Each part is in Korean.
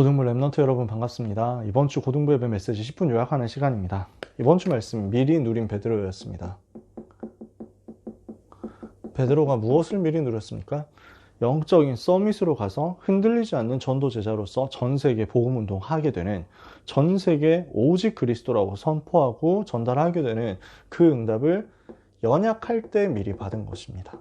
고등부 랩넌트 여러분 반갑습니다. 이번 주 고등부 예배 메시지 10분 요약하는 시간입니다. 이번 주 말씀 미리 누린 베드로였습니다. 베드로가 무엇을 미리 누렸습니까? 영적인 서밋으로 가서 흔들리지 않는 전도 제자로서 전 세계 복음 운동하게 되는 전 세계 오직 그리스도라고 선포하고 전달하게 되는 그 응답을 연약할 때 미리 받은 것입니다.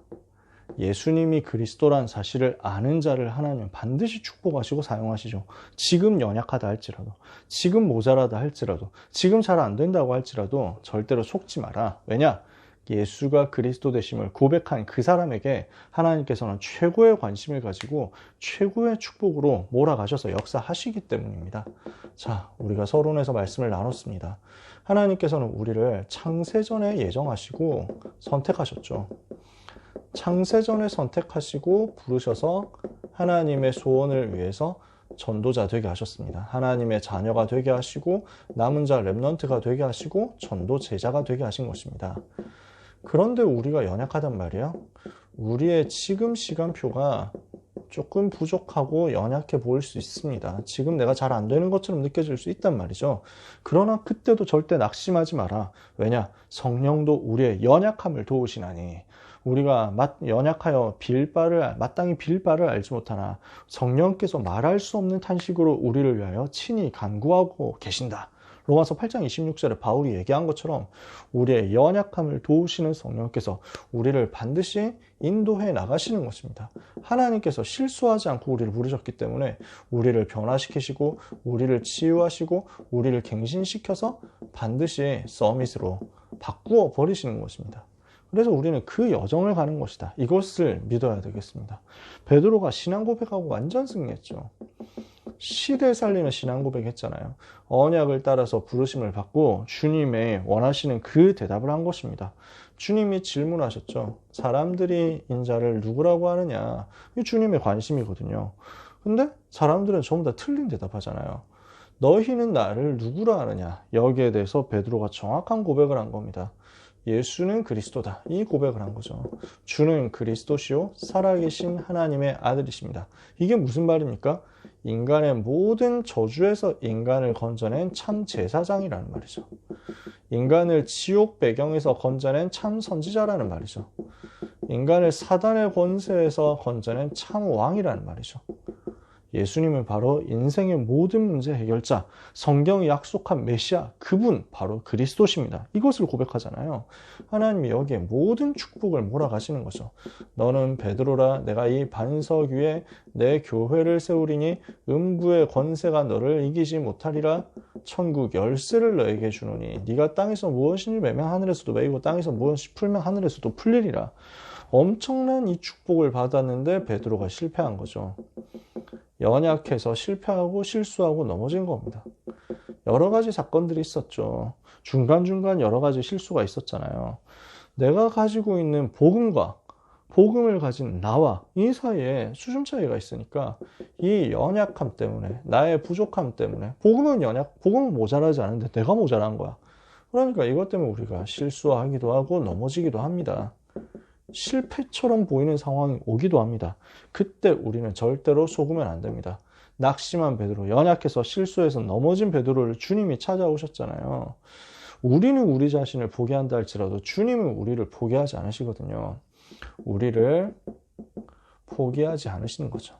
예수님이 그리스도란 사실을 아는 자를 하나님은 반드시 축복하시고 사용하시죠. 지금 연약하다 할지라도, 지금 모자라다 할지라도, 지금 잘 안 된다고 할지라도 절대로 속지 마라. 왜냐? 예수가 그리스도 되심을 고백한 그 사람에게 하나님께서는 최고의 관심을 가지고 최고의 축복으로 몰아가셔서 역사하시기 때문입니다. 자, 우리가 서론에서 말씀을 나눴습니다. 하나님께서는 우리를 창세전에 예정하시고 선택하셨죠. 창세전에 선택하시고 부르셔서 하나님의 소원을 위해서 전도자 되게 하셨습니다. 하나님의 자녀가 되게 하시고 남은 자 랩넌트가 되게 하시고 전도 제자가 되게 하신 것입니다. 그런데 우리가 연약하단 말이에요. 우리의 지금 시간표가 조금 부족하고 연약해 보일 수 있습니다. 지금 내가 잘 안 되는 것처럼 느껴질 수 있단 말이죠. 그러나 그때도 절대 낙심하지 마라. 왜냐? 성령도 우리의 연약함을 도우시나니. 우리가 연약하여 빌 바를 마땅히 빌 바를 알지 못하나 성령께서 말할 수 없는 탄식으로 우리를 위하여 친히 간구하고 계신다. 로마서 8장 26절에 바울이 얘기한 것처럼 우리의 연약함을 도우시는 성령께서 우리를 반드시 인도해 나가시는 것입니다. 하나님께서 실수하지 않고 우리를 부르셨기 때문에 우리를 변화시키시고 우리를 치유하시고 우리를 갱신시켜서 반드시 서밋으로 바꾸어 버리시는 것입니다. 그래서 우리는 그 여정을 가는 것이다. 이것을 믿어야 되겠습니다. 베드로가 신앙 고백하고 완전 승리했죠. 시대 살리는 신앙 고백했잖아요. 언약을 따라서 부르심을 받고 주님의 원하시는 그 대답을 한 것입니다. 주님이 질문하셨죠. 사람들이 인자를 누구라고 하느냐? 이 주님의 관심이거든요. 근데 사람들은 전부 다 틀린 대답하잖아요. 너희는 나를 누구라 하느냐? 여기에 대해서 베드로가 정확한 고백을 한 겁니다. 예수는 그리스도다. 이 고백을 한 거죠. 주는 그리스도시요 살아계신 하나님의 아들이십니다. 이게 무슨 말입니까? 인간의 모든 저주에서 인간을 건져낸 참 제사장이라는 말이죠. 인간을 지옥 배경에서 건져낸 참 선지자라는 말이죠. 인간을 사단의 권세에서 건져낸 참 왕이라는 말이죠. 예수님은 바로 인생의 모든 문제 해결자, 성경이 약속한 메시아, 그분 바로 그리스도십니다. 이것을 고백하잖아요. 하나님이 여기에 모든 축복을 몰아가시는 거죠. 너는 베드로라 내가 이 반석 위에 내 교회를 세우리니 음부의 권세가 너를 이기지 못하리라. 천국 열쇠를 너에게 주노니 네가 땅에서 무엇인지 매면 하늘에서도 매이고 땅에서 무엇이 풀면 하늘에서도 풀리리라. 엄청난 이 축복을 받았는데 베드로가 실패한 거죠. 연약해서 실패하고 실수하고 넘어진 겁니다. 여러 가지 사건들이 있었죠. 중간중간 여러 가지 실수가 있었잖아요. 내가 가지고 있는 복음과 복음을 가진 나와 이 사이에 수준 차이가 있으니까 이 연약함 때문에 나의 부족함 때문에 복음은 연약, 복음은 모자라지 않은데 내가 모자란 거야. 그러니까 이것 때문에 우리가 실수하기도 하고 넘어지기도 합니다. 실패처럼 보이는 상황이 오기도 합니다. 그때 우리는 절대로 속으면 안 됩니다. 낙심한 베드로, 연약해서 실수해서 넘어진 베드로를 주님이 찾아오셨잖아요. 우리는 우리 자신을 포기한다 할지라도 주님은 우리를 포기하지 않으시거든요. 우리를 포기하지 않으시는 거죠.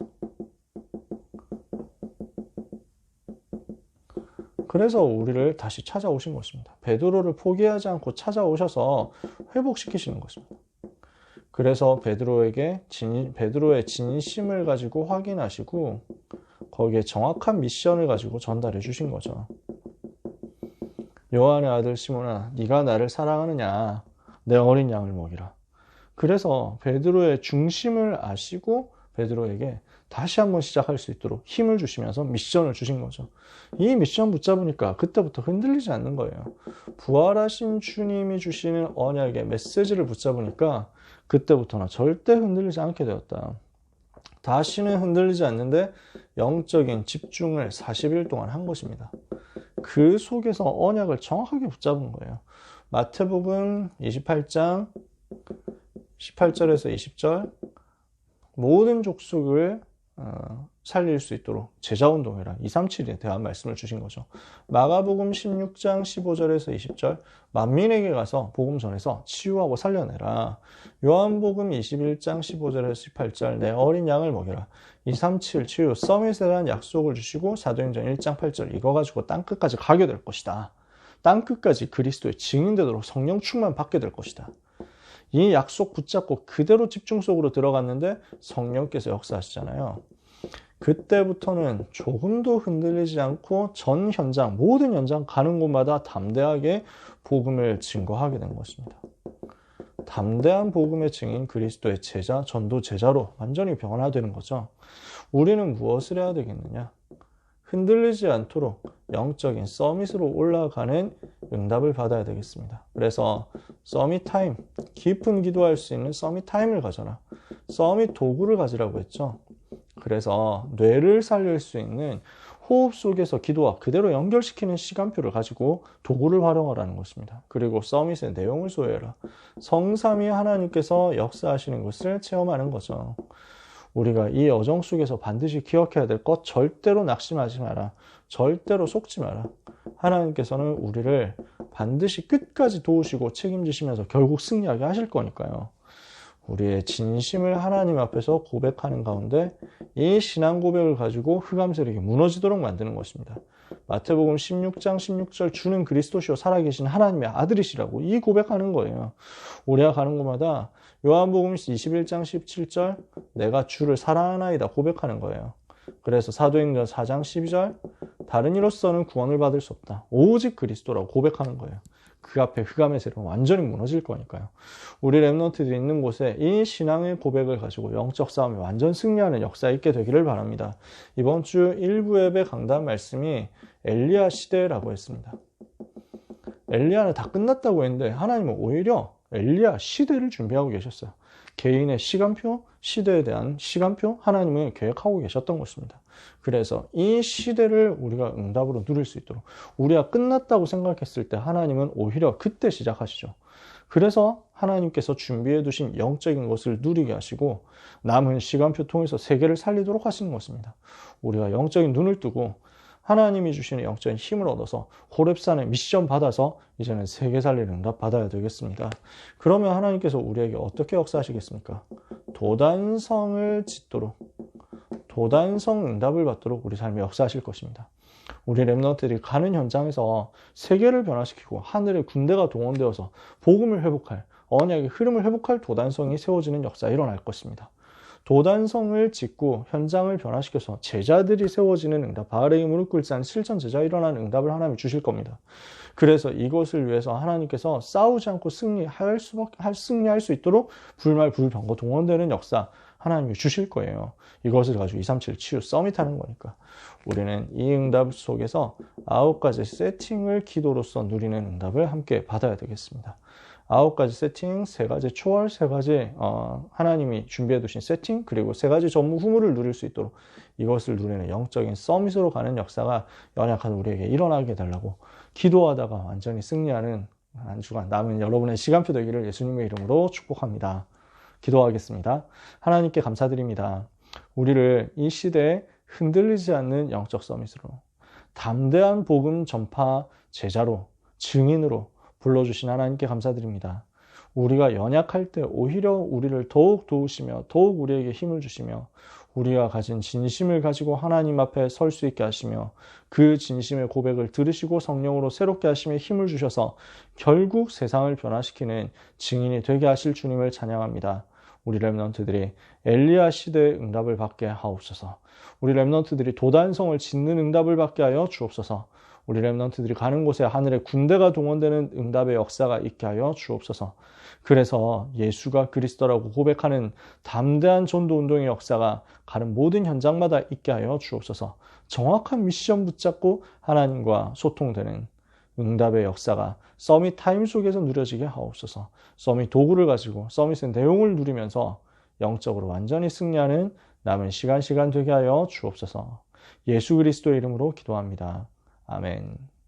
그래서 우리를 다시 찾아오신 것입니다. 베드로를 포기하지 않고 찾아오셔서 회복시키시는 것입니다. 그래서 베드로에게 진, 베드로의 진심을 가지고 확인하시고 거기에 정확한 미션을 가지고 전달해 주신 거죠. 요한의 아들 시몬아, 네가 나를 사랑하느냐? 내 어린 양을 먹이라. 그래서 베드로의 중심을 아시고 베드로에게 다시 한번 시작할 수 있도록 힘을 주시면서 미션을 주신 거죠. 이 미션 붙잡으니까 그때부터 흔들리지 않는 거예요. 부활하신 주님이 주시는 언약의 메시지를 붙잡으니까 그때부터는 절대 흔들리지 않게 되었다. 다시는 흔들리지 않는데 영적인 집중을 40일 동안 한 것입니다. 그 속에서 언약을 정확하게 붙잡은 거예요. 마태복음 28장 18절에서 20절 모든 족속을 어, 살릴 수 있도록 제자운동해라. 237에 대한 말씀을 주신 거죠. 마가복음 16장 15절에서 20절 만민에게 가서 복음 전해서 치유하고 살려내라. 요한복음 21장 15절에서 18절 내 어린 양을 먹여라. 237 치유 서밋에 대한 약속을 주시고 사도행전 1장 8절 이거 가지고 땅끝까지 가게 될 것이다. 땅끝까지 그리스도의 증인 되도록 성령 충만 받게 될 것이다. 이 약속 붙잡고 그대로 집중 속으로 들어갔는데 성령께서 역사하시잖아요. 그때부터는 조금도 흔들리지 않고 전 현장, 모든 현장 가는 곳마다 담대하게 복음을 증거하게 된 것입니다. 담대한 복음의 증인 그리스도의 제자, 전도 제자로 완전히 변화되는 거죠. 우리는 무엇을 해야 되겠느냐? 흔들리지 않도록 영적인 서밋으로 올라가는 응답을 받아야 되겠습니다. 그래서 서밋 타임, 깊은 기도할 수 있는 서밋 타임을 가져라. 서밋 도구를 가지라고 했죠. 그래서 뇌를 살릴 수 있는 호흡 속에서 기도와 그대로 연결시키는 시간표를 가지고 도구를 활용하라는 것입니다. 그리고 서밋의 내용을 소유해라. 성삼위 하나님께서 역사하시는 것을 체험하는 거죠. 우리가 이 여정 속에서 반드시 기억해야 될 것 절대로 낙심하지 마라. 절대로 속지 마라. 하나님께서는 우리를 반드시 끝까지 도우시고 책임지시면서 결국 승리하게 하실 거니까요. 우리의 진심을 하나님 앞에서 고백하는 가운데 이 신앙 고백을 가지고 흑암 세력이 무너지도록 만드는 것입니다. 마태복음 16장 16절 주는 그리스도시요 살아계신 하나님의 아들이시라고 이 고백하는 거예요. 우리가 가는 곳마다 요한복음 21장 17절 내가 주를 사랑하나이다 고백하는 거예요. 그래서 사도행전 4장 12절 다른 이로서는 구원을 받을 수 없다. 오직 그리스도라고 고백하는 거예요. 그 앞에 흑암의 세력은 완전히 무너질 거니까요. 우리 랩런트들이 있는 곳에 이 신앙의 고백을 가지고 영적 싸움에 완전 승리하는 역사 있게 되기를 바랍니다. 이번 주 1부 예배 강단 말씀이 엘리야 시대라고 했습니다. 엘리야는 다 끝났다고 했는데 하나님은 오히려 엘리야 시대를 준비하고 계셨어요. 개인의 시간표, 시대에 대한 시간표 하나님은 계획하고 계셨던 것입니다. 그래서 이 시대를 우리가 응답으로 누릴 수 있도록 우리가 끝났다고 생각했을 때 하나님은 오히려 그때 시작하시죠. 그래서 하나님께서 준비해 두신 영적인 것을 누리게 하시고 남은 시간표 통해서 세계를 살리도록 하시는 것입니다. 우리가 영적인 눈을 뜨고 하나님이 주시는 영적인 힘을 얻어서 호랩산에 미션 받아서 이제는 세계 살리는 응답 받아야 되겠습니다. 그러면 하나님께서 우리에게 어떻게 역사하시겠습니까? 도단성을 짓도록 도단성 응답을 받도록 우리 삶에 역사하실 것입니다. 우리 랩런트들이 가는 현장에서 세계를 변화시키고 하늘의 군대가 동원되어서 복음을 회복할 언약의 흐름을 회복할 도단성이 세워지는 역사 일어날 것입니다. 도단성을 짓고 현장을 변화시켜서 제자들이 세워지는 응답, 바알의 무릎 꿇지 않은 실전 제자 일어나는 응답을 하나님이 주실 겁니다. 그래서 이것을 위해서 하나님께서 싸우지 않고 승리할 수, 승리할 수 있도록 불말, 불병거 동원되는 역사 하나님이 주실 거예요. 이것을 가지고 237 치유 서밋하는 거니까. 우리는 이 응답 속에서 아홉 가지 세팅을 기도로서 누리는 응답을 함께 받아야 되겠습니다. 아홉 가지 세팅, 세 가지 초월, 세 가지 어, 하나님이 준비해 두신 세팅, 그리고 세 가지 전무 후무를 누릴 수 있도록 이것을 누리는 영적인 서밋으로 가는 역사가 연약한 우리에게 일어나게 달라고 기도하다가 완전히 승리하는 한 주간 남은 여러분의 시간표 되기를 예수님의 이름으로 축복합니다. 기도하겠습니다. 하나님께 감사드립니다. 우리를 이 시대에 흔들리지 않는 영적 서밋으로 담대한 복음 전파 제자로 증인으로 불러주신 하나님께 감사드립니다. 우리가 연약할 때 오히려 우리를 더욱 도우시며 더욱 우리에게 힘을 주시며 우리가 가진 진심을 가지고 하나님 앞에 설 수 있게 하시며 그 진심의 고백을 들으시고 성령으로 새롭게 하심에 힘을 주셔서 결국 세상을 변화시키는 증인이 되게 하실 주님을 찬양합니다. 우리 랩런트들이 엘리야 시대의 응답을 받게 하옵소서. 우리 랩런트들이 도단성을 짓는 응답을 받게 하여 주옵소서. 우리 랩런트들이 가는 곳에 하늘의 군대가 동원되는 응답의 역사가 있게 하여 주옵소서. 그래서 예수가 그리스도라고 고백하는 담대한 전도 운동의 역사가 가는 모든 현장마다 있게 하여 주옵소서. 정확한 미션 붙잡고 하나님과 소통되는 응답의 역사가 서밋 타임 속에서 누려지게 하옵소서. 서밋 도구를 가지고 서밋의 내용을 누리면서 영적으로 완전히 승리하는 남은 시간 시간 되게 하여 주옵소서. 예수 그리스도의 이름으로 기도합니다. 아멘.